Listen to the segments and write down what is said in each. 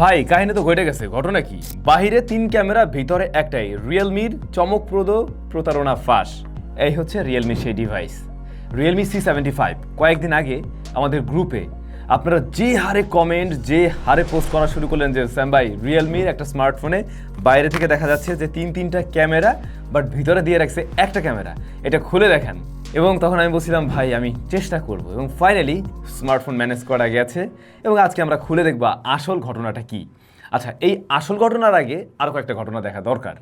ভাই, কাহিনী তো ঘটে গেছে, ঘটনা কি? বাহিরে তিন ক্যামেরা, ভিতরে একটাই রিয়েলমির চমকপ্রদ প্রতারণা ফাঁস। এই হচ্ছে রিয়েলমির সেই device Realme C seventy five কয়েকদিন আগে আমাদের গ্রুপে আপনারা যে হারে কমেন্ট যে হারে পোস্ট করা শুরু করলেন যে স্যাম ভাই রিয়েলমির একটা স্মার্টফোনে বাইরে থেকে দেখা যাচ্ছে যে তিন, তিনটা ক্যামেরা বাট ভিতরে দিয়ে রাখছে একটা ক্যামেরা। এটা খুলে দেখেন। এবং তখন আমি বলছিলাম, ভাই, আমি চেষ্টা করব। এবং ফাইনালি স্মার্টফোন ম্যানেজ করা গেছে এবং আজকে আমরা খুলে দেখব আসল ঘটনাটা কি। আচ্ছা এই আসল ঘটনার আগে আরও কয়েকটা ঘটনা দেখা দরকার।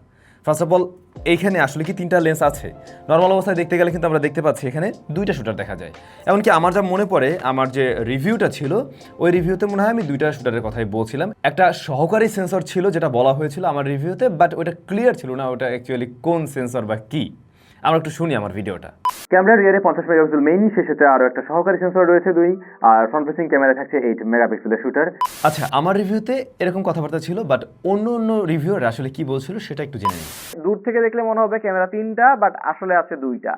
ফার্স্ট অফ অল এইখানে আসলে কি তিনটা লেন্স আছে? নর্মাল অবস্থায় দেখতে গেলে কিন্তু আমরা দেখতে পাচ্ছি এখানে দুইটা শুটার দেখা যায়। এমনকি আমার যা মনে পড়ে, আমার যে রিভিউটা ছিল, ওই রিভিউতে মনে হয় আমি দুইটা শুটারের কথাই বলছিলাম। একটা সহকারী সেন্সর ছিল, যেটা বলা হয়েছিল আমার রিভিউতে বাট ওটা ক্লিয়ার ছিল না, ওটা অ্যাকচুয়ালি কোন সেন্সর বা কি। আমরা একটু শুনি আমার ভিডিওটা। ক্যামেরার রিয়ারে পঞ্চাশ মেগাপিক্সেল মেইন শেষেতে আরও একটা সহকারী সেন্সর রয়েছে দুই আর ফ্রন্ট ফেসিং ক্যামেরা থাকছে এইট মেগাপিক্সেলের শুটার আচ্ছা আমার রিভিউতে এরকম কথাবার্তা ছিল বাট অন্য অন্য রিভিউর আসলে কি বলছিল সেটা একটু জেনে নিই। দূর থেকে দেখলে মনে হবে ক্যামেরা তিনটা বাট আসলে আছে দুইটা।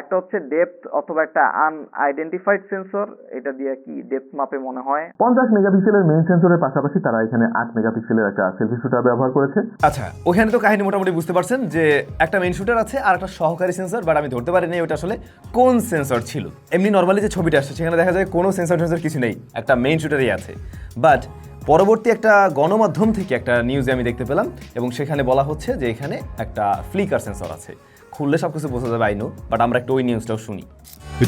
একটা হচ্ছে ডেপথ অথবা একটা আনআইডেন্টিফাইড সেন্সর এটা দিয়ে কি ডেপথ মাপে মনে হয়। পঞ্চাশ মেগাপিক্সেলের মেইন সেন্সরের পাশাপাশি তারা এখানে আট মেগাপিক্সেলের একটা সেলফি শুটার ব্যবহার করেছে। আচ্ছা ওখানে তো কাহিনী মোটামুটি বুঝতে পারছেন যে একটা মেইন শুটার আছে আর একটা সহকারী সেন্সর বাট আমি ধরতে পারিনি ওটা আসলে কোন সেন্সর ছিল। এমনি নর্মালি যে ছবিটা আসছে সেখানে দেখা যায় কোনো সেন্সর সেন্সর কিছু নেই একটা মেইন শুটারই আছে। বাট পরবর্তী একটা গণমাধ্যম থেকে একটা নিউজে আমি দেখতে পেলাম এবং সেখানে বলা হচ্ছে যে এখানে একটা ফ্লিকার সেন্সর আছে। খুললে সব কিছু বোঝা যাবে আইনো বাট আমরা একটা ওই নিউজটাও শুনি।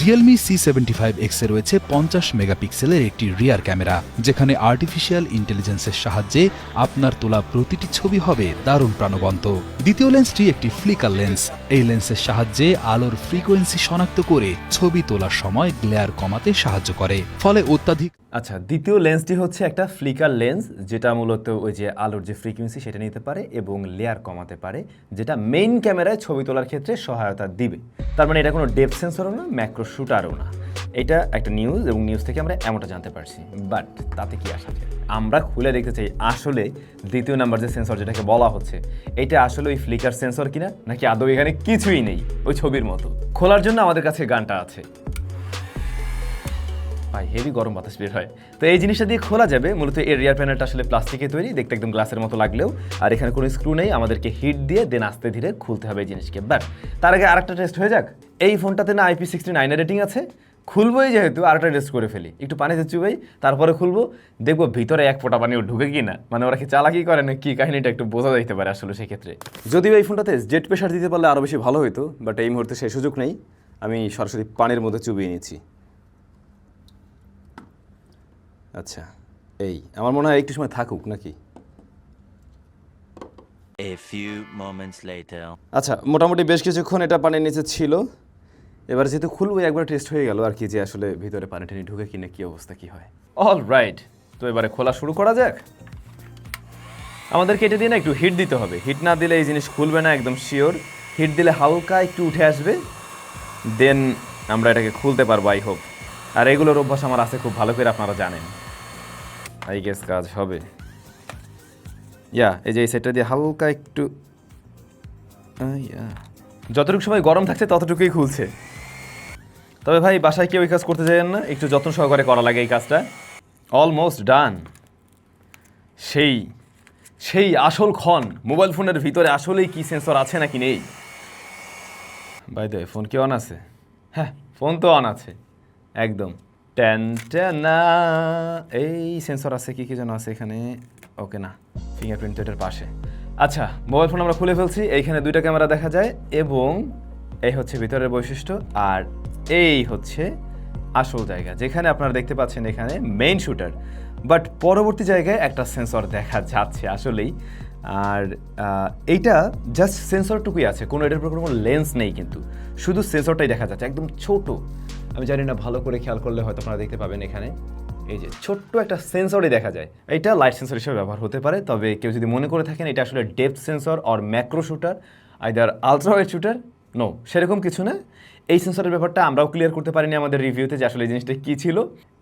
রিয়েলমি সি সেভেন্টি ফাইভ এক্সে রয়েছে পঞ্চাশ মেগাপিক্সেলের একটি রিয়ার ক্যামেরা যেখানে আর্টিফিশিয়াল ইন্টেলিজেন্সের সাহায্যে আপনার তোলা প্রতিটি ছবি হবে দারুণ প্রাণবন্ত। দ্বিতীয় লেন্সটি একটি ফ্লিকার লেন্স এই লেন্সের সাহায্যে আলোর ফ্রিকোয়েন্সি শনাক্ত করে ছবি তোলার সময় গ্লেয়ার কমাতে সাহায্য করে, ফলে অত্যাধিক আচ্ছা দ্বিতীয় লেন্সটি হচ্ছে একটা ফ্লিকার লেন্স যেটা মূলত ওই যে আলোর যে ফ্রিকোয়েন্সি সেটা নিতে পারে এবং লেয়ার কমাতে পারে, যেটা মেইন ক্যামেরায় ছবি তোলার ক্ষেত্রে সহায়তা দিবে। তার মানে এটা কোনো ডেপ সেন্সরও না ম্যাক্রো শুটারও না। এটা একটা নিউজ এবং নিউজ থেকে আমরা এমনটা জানতে পারছি। বাট তাতে কি আসা? যায় আমরা খুলে দেখতে চাই আসলে দ্বিতীয় নাম্বার যে সেন্সর যেটাকে বলা হচ্ছে, এটা আসলে ওই ফ্লিকার সেন্সর কিনা, নাকি আদৌ এখানে কিছুই নেই ওই ছবির মতো? খোলার জন্য আমাদের কাছে গানটা আছে। ভাই হেভি গরম বাতাস বের হয়। তো এই জিনিসটা দিয়ে খোলা যাবে। মূলত এর রিয়ার প্যানেলটা আসলে প্লাস্টিকে তৈরি, দেখতে একদম গ্লাসের মতো লাগলেও। আর এখানে কোনো স্ক্রু নেই, আমাদেরকে হিট দিয়ে দেন আস্তে ধীরে খুলতে হবে এই জিনিসকে। বাট তার আগে আরেকটা টেস্ট হয়ে যাক। এই ফোনটাতে না আইপি সিক্সটি নাইনের রেটিং আছে। খুলবোই যেহেতু, আরেকটা টেস্ট করে ফেলি। একটু পানিতে চুবাই, তারপরে খুলবো। দেখব ভিতরে এক ফোঁটা পানিও ঢুকে কি না মানে ওরা কি চালাকি করে না কি কাহিনীটা একটু বোঝা যাইতে পারে আসলে সেক্ষেত্রে। যদিও এই ফোনটাতে জেট প্রেশার দিতে পারলে আরও বেশি ভালো হতো বাট এই মুহূর্তে সেই সুযোগ নেই। আমি সরাসরি পানির মধ্যে চুবিয়ে নিচ্ছি। আচ্ছা এই আমার মনে হয় একটু সময় থাকুক নাকি? A few moments later. আচ্ছা মোটামুটি বেশ কিছুক্ষণ এটা পানির নিচে ছিল। এবার যেহেতু খুলবো একবার টেস্ট হয়ে গেল আর কি যে আসলে ভিতরে পানি টানি ঢুকে কিনা কি অবস্থা কি হয়। অল রাইট তো এবারে খোলা শুরু করা যাক। আমাদেরকে এটা দিয়ে না একটু হিট দিতে হবে। হিট না দিলে এই জিনিস খুলবে না একদম শিওর হিট দিলে হালকা একটু উঠে আসবে। দেন আমরা এটাকে খুলতে পারব আই হোপ আর এগুলোর অভ্যাস আমার আছে খুব ভালো করে আপনারা জানেন। আই গেস কাজ হবে। ইয়া এই যে এই সেটটা দিয়ে হালকা একটু। যতটুকু সময় গরম থাকছে, ততটুকুই খুলছে। তবে ভাই, বাসায় কেউ এই কাজ করতে চাইেন না, একটু যত্ন সহকারে করা লাগে এই কাজটা। অলমোস্ট ডান সেই সেই আসল ক্ষণ মোবাইল ফোনের ভিতরে আসলেই কি সেন্সর আছে নাকি নেই। বাই দ্য ফোন কি অন আছে? হ্যাঁ ফোন তো অন আছে। একদম। ট্যান ট্যানা এই সেন্সর আছে কি কি যেন আছে এখানে? ওকে, না। ফিঙ্গারপ্রিন্ট এটার পাশে। আচ্ছা মোবাইল ফোন আমরা খুলে ফেলছি। এইখানে দুইটা ক্যামেরা দেখা যায় এবং এই হচ্ছে ভিতরের বৈশিষ্ট্য আর এই হচ্ছে আসল জায়গা, যেখানে আপনারা দেখতে পাচ্ছেন এখানে মেইন শুটার বাট পরবর্তী জায়গায় একটা সেন্সর দেখা যাচ্ছে আসলেই। আর এইটা জাস্ট সেন্সরটুকুই আছে। কোনো এটার উপর কোনো লেন্স নেই কিন্তু। শুধু সেন্সরটাই দেখা যাচ্ছে। একদম ছোট। আমি জানি না, ভালো করে খেয়াল করলে হয়তো আপনারা দেখতে পাবেন এখানে। এই যে ছোট্ট একটা সেন্সরই দেখা যায়। এটা লাইট সেন্সর হিসেবে ব্যবহার হতে পারে, তবে কেউ যদি মনে করে থাকেন এটা আসলে depth sensor or macro shooter either ultra wide shooter no সেরকম কিছু না। এই সেন্সরের ব্যাপারটা আমরাও ক্লিয়ার করতে পারিনি আমাদের রিভিউতে যে আসলে এই জিনিসটা কী ছিল।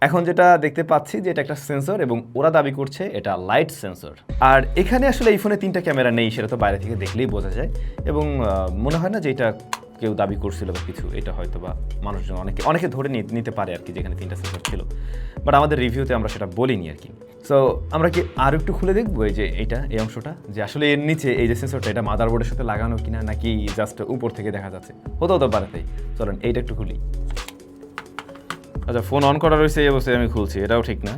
এখন যেটা দেখতে পাচ্ছি যে এটা একটা সেন্সর এবং ওরা দাবি করছে এটা লাইট সেন্সর আর এখানে আসলে এই ফোনে তিনটা ক্যামেরা নেই, সেটা তো বাইরে থেকে দেখলেই বোঝা যায়। এবং মনে হয় না যে এটা কেউ দাবি করছিল বা কিছু, এটা হয়তো বা মানুষজন অনেকে অনেকে ধরে নিতে পারে আর কি যেখানে তিনটা সেন্সর ছিল। বাট আমাদের রিভিউতে আমরা সেটা বলিনি আর কি। সো আমরা কি আরও একটু খুলে দেখব এই যে এইটা, এই অংশটা? যে আসলে এর নিচে এই যে সেন্সরটা, এটা মাদারবোর্ডের সাথে লাগানো কিনা নাকি জাস্ট উপর থেকে দেখা যাচ্ছে? হতে হতে পারে তাই। চলেন, এইটা একটু খুলি। আচ্ছা ফোন অন করা রয়েছে, এই অবস্থায় আমি খুলছি, এটাও ঠিক না।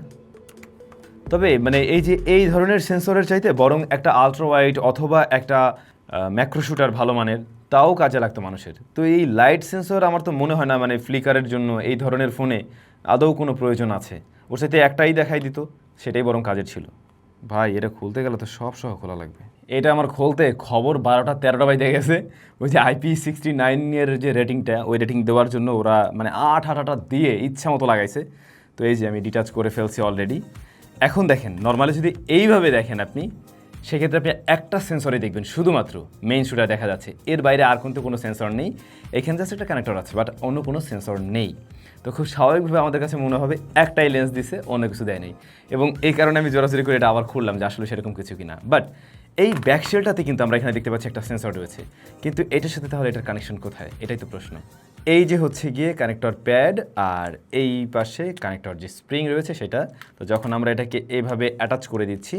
তবে মানে এই যে এই ধরনের সেন্সরের চাইতে বরং একটা আলট্রা ওয়াইড অথবা একটা ম্যাক্রো শুটার ভালো মানের তাও কাজে লাগতো মানুষের। তো এই লাইট সেন্সর আমার তো মনে হয় না মানে ফ্লিকারের জন্য এই ধরনের ফোনে আদৌ কোনো প্রয়োজন আছে। ওর সাথে একটাই দেখাই দিত সেটাই বরং কাজের ছিল। ভাই এটা খুলতে গেলে তো সব সহ খোলা লাগবে। এটা আমার খুলতে খবর বারোটা তেরোটা বাইতে গেছে। ওই যে আইপি সিক্সটি নাইনের যে রেটিংটা ওই রেটিং দেওয়ার জন্য ওরা মানে আট আট আটা দিয়ে ইচ্ছা মতো লাগাইছে। তো এই যে আমি ডিটাচ করে ফেলছি অলরেডি এখন দেখেন নর্মালি যদি এইভাবে দেখেন আপনি সেক্ষেত্রে আপনি একটা সেন্সরে দেখবেন, শুধুমাত্র মেইন শুটার দেখা যাচ্ছে। এর বাইরে আর কিন্তু কোনো সেন্সর নেই। এখানে জাস্ট একটা কানেক্টর আছে বাট অন্য কোনো সেন্সর নেই। তো খুব স্বাভাবিকভাবে আমাদের কাছে মনে হবে একটাই লেন্স দিছে, অন্য কিছু দেয় নেই। এবং এই কারণে আমি জোরাজোরি করে এটা আবার খুললাম যে আসলে সেরকম কিছু কিনা। বাট এই ব্যাকশেলটাতে কিন্তু আমরা এখানে দেখতে পাচ্ছি একটা সেন্সর রয়েছে। কিন্তু এটার সাথে তাহলে এটার কানেকশন কোথায়? এটাই তো প্রশ্ন। এই যে হচ্ছে গিয়ে কানেক্টর প্যাড আর এই পাশে কানেক্টর যে স্প্রিং রয়েছে সেটা, তো যখন আমরা এটাকে এভাবে অ্যাটাচ করে দিচ্ছি,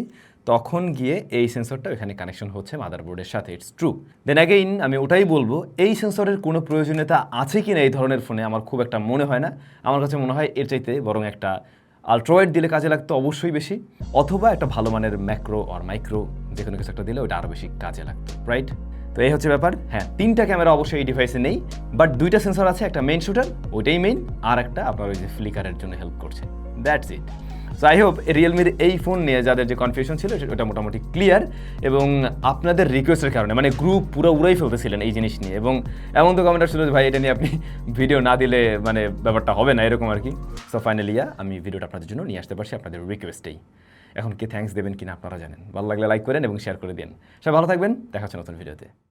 তখন গিয়ে এই সেন্সরটা এখানে কানেকশন হচ্ছে মাদারবোর্ডের সাথে। ইটস ট্রু দেন অ্যাগেইন আমি ওটাই বলব, এই সেন্সরের কোনো প্রয়োজনীয়তা আছে কি না এই ধরনের ফোনে আমার খুব একটা মনে হয় না। আমার কাছে মনে হয় এর চাইতে বরং একটা আলট্রোয়েড দিলে কাজে লাগতো অবশ্যই বেশি, অথবা একটা ভালো মানের ম্যাক্রো আর মাইক্রো যে কোনো কিছু একটা দিলে ওইটা আরও বেশি কাজে লাগতো রাইট তো এই হচ্ছে ব্যাপার। হ্যাঁ তিনটা ক্যামেরা অবশ্যই এই ডিভাইসে নেই বাট দুইটা সেন্সর আছে, একটা মেইন শুটার ওইটাই মেইন আর একটা আপনার ওই যে ফ্লিকারের জন্য হেল্প করছে। That's it so I hope রিয়েলমির এই ফোন নিয়ে যাদের যে কনফিউশন ছিল সেটা- মোটামুটি ক্লিয়ার এবং আপনাদের রিকোয়েস্টের কারণে মানে গ্রুপ পুরো উড়াই ফেলতেছিলেন এই জিনিস নিয়ে এবং এমন তো কমেন্ট ছিল যে, ভাই, এটা নিয়ে আপনি ভিডিও না দিলে মানে ব্যাপারটা হবে না, এরকম আর কি সো ফাইনালি আমি ভিডিওটা আপনাদের জন্য নিয়ে আসতে পারছি আপনাদের রিকোয়েস্টেই এখন কি থ্যাঙ্কস দেবেন কিনা আপনারা জানেন। ভালো লাগলে লাইক করেন এবং শেয়ার করে দিন। সবাই ভালো থাকবেন। দেখা হচ্ছে নতুন ভিডিওতে